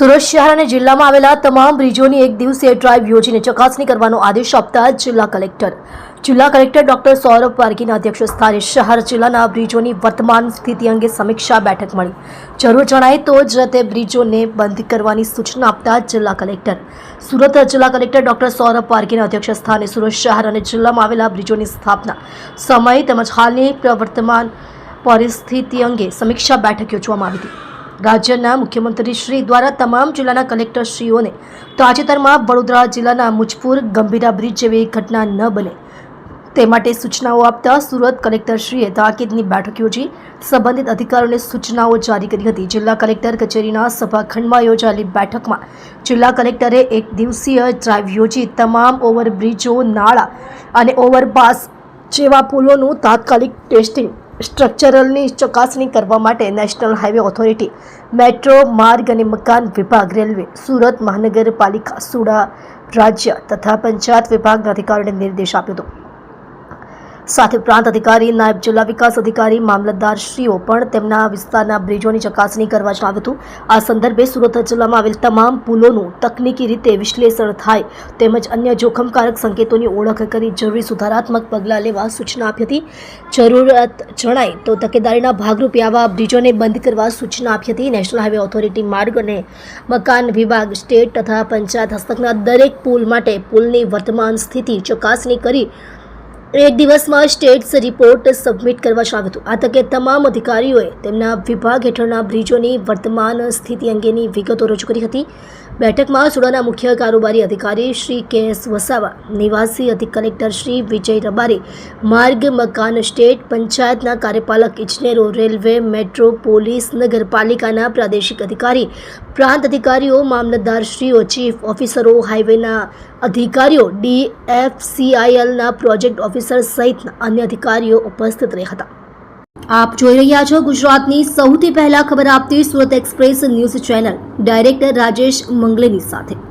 સુરત શહેર અને જિલ્લામાં આવેલા તમામ બ્રિજોની એક દિવસીય ડ્રાઈવ યોજીને ચકાસણી કરવાનો આદેશ આપતા જિલ્લા કલેક્ટર. જિલ્લા કલેક્ટર ડોક્ટર સૌરભ પારગીના અધ્યક્ષસ્થાને શહેર જિલ્લાના બ્રિજોની વર્તમાન સ્થિતિ અંગે સમીક્ષા બેઠક મળી. જરૂર જણાય તો જ તે બ્રિજોને બંધ કરવાની સૂચના આપતા જિલ્લા કલેક્ટર. સુરત જિલ્લા કલેક્ટર ડોક્ટર સૌરભ પારગીના અધ્યક્ષસ્થાને સુરત શહેર અને જિલ્લામાં આવેલા બ્રિજોની સ્થાપના સમય તેમજ હાલની પ્રવર્તમાન પરિસ્થિતિ અંગે સમીક્ષા બેઠક યોજવામાં આવી હતી. રાજ્યના મુખ્યમંત્રી શ્રી દ્વારા તમામ જિલ્લાના કલેક્ટરશ્રીઓને તાજેતરમાં વડોદરા જિલ્લાના મુજપુર ગંભીરા બ્રિજ જેવી ઘટના ન બને. તે માટે સૂચનાઓ આપતા સુરત કલેક્ટરશ્રીએ તાકીદની બેઠક યોજી સંબંધિત અધિકારીઓને સૂચનાઓ જારી કરી હતી. જિલ્લા કલેક્ટર કચેરીના સભાખંડમાં યોજાયેલી બેઠકમાં જિલ્લા કલેક્ટરે એક દિવસીય ડ્રાઇવ યોજી તમામ ઓવરબ્રિજો, નાળા અને ઓવરપાસ જેવા પુલોનું તાત્કાલિક ટેસ્ટિંગ સ્ટ્રક્ચરલની ચકાસણી કરવા માટે નેશનલ હાઈવે ઓથોરિટી, મેટ્રો, માર્ગ અને મકાન વિભાગ, રેલવે, સુરત મહાનગરપાલિકા, સુડા રાજ્ય તથા પંચાયત વિભાગના અધિકારીઓને નિર્દેશ આપ્યો હતો. સાથે પ્રાંત અધિકારી, નાયબ જિલ્લા વિકાસ અધિકારી મામલતદારશ્રીઓ પણ તેમના વિસ્તારના બ્રિજોની ચકાસણી કરવા જણાવ્યું હતું. આ સંદર્ભે સુરત જિલ્લામાં આવેલ તમામ પુલોનું તકનીકી રીતે વિશ્લેષણ થાય તેમજ અન્ય જોખમકારક સંકેતોની ઓળખ કરી જરૂરી સુધારાત્મક પગલાં લેવા સૂચના આપી હતી. જરૂરત જણાય તો તકેદારીના ભાગરૂપે આવા બ્રિજોને બંધ કરવા સૂચના આપી હતી. નેશનલ હાઈવે ઓથોરિટી માર્ગ અને મકાન વિભાગ, સ્ટેટ તથા પંચાયત હસ્તકના દરેક પુલ માટે પુલની વર્તમાન સ્થિતિ ચકાસણી કરી એક દિવસમાં સ્ટેટ્સ રિપોર્ટ સબમિટ કરવા જણાવ્યું હતું આ તકે તમામ અધિકારીઓએ તેમના વિભાગ હેઠળના બ્રિજોની વર્તમાન સ્થિતિ અંગેની વિગતો રજૂ કરી હતી. બેઠકમાં સુડાના મુખ્ય કારોબારી અધિકારી શ્રી કે એસ વસાવા, નિવાસી અધિક કલેક્ટર શ્રી વિજય રબારી, માર્ગ, મકાન, સ્ટેટ પંચાયતના કાર્યપાલક ઇજનેરો, રેલવે, મેટ્રો, પોલીસ, નગરપાલિકાના પ્રાદેશિક અધિકારી, પ્રાંત અધિકારીઓ મામલતદારશ્રીઓ ચીફ ઓફિસરો હાઇવેના અધિકારીઓ ડીએફસીઆઈએલના પ્રોજેક્ટ ઓફિસર સહિતના અન્ય અધિકારીઓ ઉપસ્થિત રહ્યા હતા. આપ જોઈ રહ્યા છો ગુજરાતની સૌથી પહેલા ખબર આપતી Surat express news channel. Director Rajesh મંગલેની સાથે.